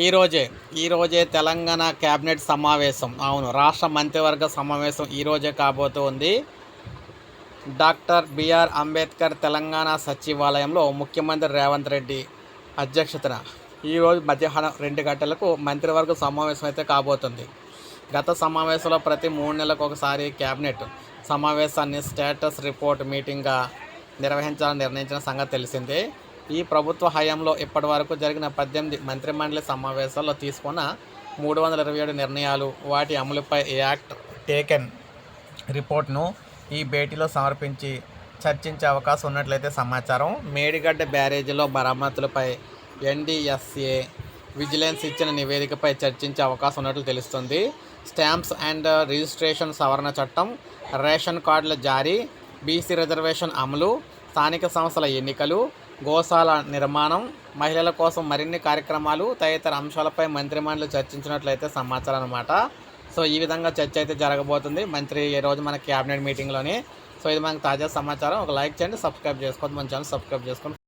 ఈరోజే ఈరోజే తెలంగాణ క్యాబినెట్ సమావేశం. అవును రాష్ట్ర మంత్రివర్గ సమావేశం ఈరోజే కాబోతోంది డాక్టర్ బిఆర్ అంబేద్కర్ తెలంగాణ సచివాలయంలో ముఖ్యమంత్రి రేవంత్ రెడ్డి అధ్యక్షతన ఈరోజు మధ్యాహ్నం రెండు గంటలకు మంత్రివర్గ సమావేశం అయితే కాబోతుంది. గత సమావేశంలో ప్రతి మూడు నెలలకు ఒకసారి క్యాబినెట్ సమావేశాన్ని స్టేటస్ రిపోర్ట్ మీటింగ్గా నిర్వహించాలని నిర్ణయించిన సంగతి తెలిసిందే. ఈ ప్రభుత్వ హయాంలో ఇప్పటి వరకు జరిగిన పద్దెనిమిది మంత్రిమండలి సమావేశాల్లో తీసుకున్న మూడు వందల ఇరవై ఏడు నిర్ణయాలు వాటి అమలుపై యాక్ట్ టేకెన్ రిపోర్ట్ను ఈ భేటీలో సమర్పించి చర్చించే అవకాశం ఉన్నట్లయితే సమాచారం. మేడిగడ్డ బ్యారేజీలో మరమ్మతులపై ఎన్డీఎస్ఏ విజిలెన్స్ ఇచ్చిన నివేదికపై చర్చించే అవకాశం ఉన్నట్లు తెలుస్తుంది. స్టాంప్స్ అండ్ రిజిస్ట్రేషన్ సవరణ చట్టం రేషన్ కార్డుల జారీ బీసీ రిజర్వేషన్ అమలు స్థానిక సంస్థల ఎన్నికలు గోశాల నిర్మాణం మహిళల కోసం మరిన్ని కార్యక్రమాలు తదితర అంశాలపై మంత్రిమండలి చర్చించినట్లయితే సమాచారం అనమాట సో ఈ విధంగా చర్చ అయితే జరగబోతుంది. మంత్రి ఈ రోజు మన క్యాబినెట్ మీటింగ్లోని. సో ఇది మనకు తాజా సమాచారం. ఒక లైక్ చేయండి సబ్స్క్రైబ్ చేసుకోండి మన ఛానల్ సబ్స్క్రైబ్ చేసుకోండి.